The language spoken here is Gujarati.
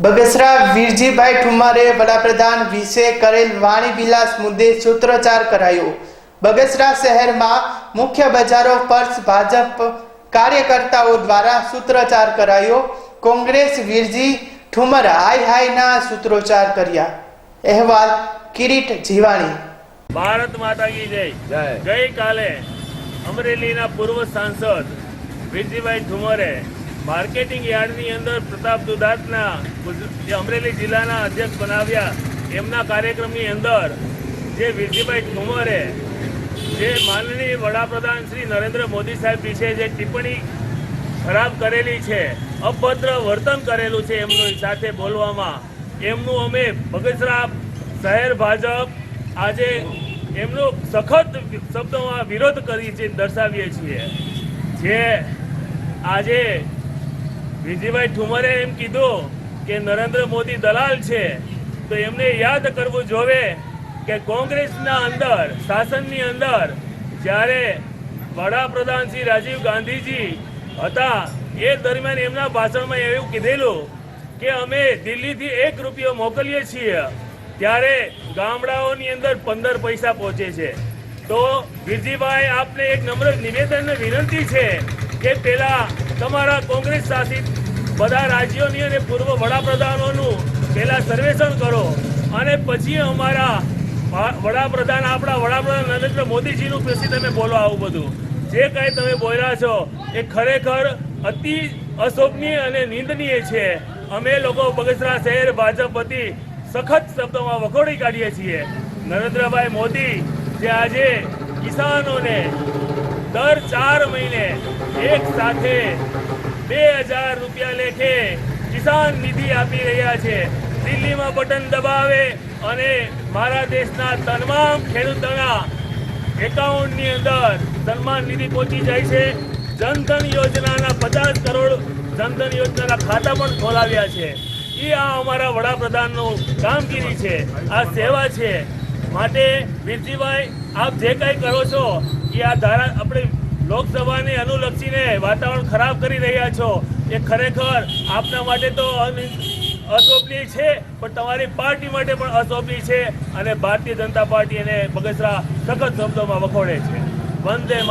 બગસરા વીરજીભાઈ ઠુમારે વડાપ્રધાન વિશે કરેલ વાણી વિલાસ મુદ્દે સૂત્રોચ્ચાર કરાયો. બગસરા શહેરમાં મુખ્ય બજારો પર ભાજપ કાર્યકર્તાઓ દ્વારા સૂત્રોચ્ચાર કરાયો. કોંગ્રેસ વીરજી ઠુમર હાય હાયના સૂત્રોચ્ચાર કર્યા. અહેવાલ કિરીટ જીવાણી. ભારત માતા કી જય. જય. ગઈકાલે અમરેલીના પૂર્વ સાંસદ વિરજીભાઈ ઠુમરે માર્કેટિંગ યાર્ડની અંદર પ્રતાપ દુધાતના જે અમરેલી જિલ્લાના અધ્યક્ષ બનાવ્યા, એમના કાર્યક્રમની અંદર જે વિરજીભાઈ ઠુમરે, જે માનનીય વડાપ્રધાન શ્રી નરેન્દ્ર મોદી સાહેબ વિશે જે ટિપ્પણી ખરાબ કરેલી છે, અભદ્ર વર્તન કરેલું છે એમની સાથે બોલવામાં, એમનું અમે બગસરા શહેર ભાજપ આજે એમનો સખત શબ્દોમાં વિરોધ કરી છે, દર્શાવીએ છીએ. જે આજે વિજયભાઈ ઠુમરે એમ કીધું કે નરેન્દ્ર મોદી દલાલ છે, તો એમને યાદ કરવું જોવે કે કોંગ્રેસના અંદર, શાસનની અંદર, જ્યારે વડાપ્રધાન શ્રી રાજીવ ગાંધીજી હતા, એ દરમિયાન એમના ભાષણમાં એવું કીધેલું કે અમે દિલ્હીથી એક રૂપિયો મોકલીએ છીએ, ત્યારે ગામડાઓની અંદર પંદર પૈસા પહોંચે છે. તો વિરજીભાઈ આપને એક નમ્ર નિવેદન વિનંતી છે કે પેલા તમારા કોંગ્રેસ શાસિત બધા રાજ્યોની અને પૂર્વ વડાપ્રધાનોનું પહેલાં સર્વેક્ષણ કરો અને પછી અમારા વડાપ્રધાન, આપણા વડાપ્રધાન નરેન્દ્ર મોદીજીનું પછી તમે બોલો આવું બધું. જે કાંઈ તમે બોલ્યા છો એ ખરેખર અતિ અશોભનીય અને નિંદનીય છે. અમે લોકો બગસરા શહેર ભાજપ વતી સખત શબ્દોમાં વખોડી કાઢીએ છીએ. નરેન્દ્રભાઈ મોદી જે આજે કિસાનોને દર ચાર મહિને એક સાથે બે હજાર રૂપિયા લેખે કિસાન નિધિ આપી રહ્યા છે. દિલ્હીમાં બટન દબાવે અને મારા દેશના તમામ ખેડૂતોના એકાઉન્ટની અંદર સન્માન નિધિ પહોંચી જાય છે. જનધન યોજનાના પચાસ કરોડ જનધન યોજનાના ખાતા પણ ખોલાવ્યા છે. એ આ અમારા વડાપ્રધાનનું કામગીરી છે. આ સેવા છે. માટે વીરજીભાઈ, આપ જે કંઈ કરો છો એ આ ધારા આપણે લોકસભાને અનુલક્ષીને વાતાવરણ ખરાબ કરી રહ્યા છો, એ ખરેખર આપના માટે તો અશોભનીય છે, પણ તમારી પાર્ટી માટે પણ અશોભનીય છે અને ભારતીય જનતા પાર્ટી એને બગસરા સખત શબ્દોમાં વખોડે છે વંદે.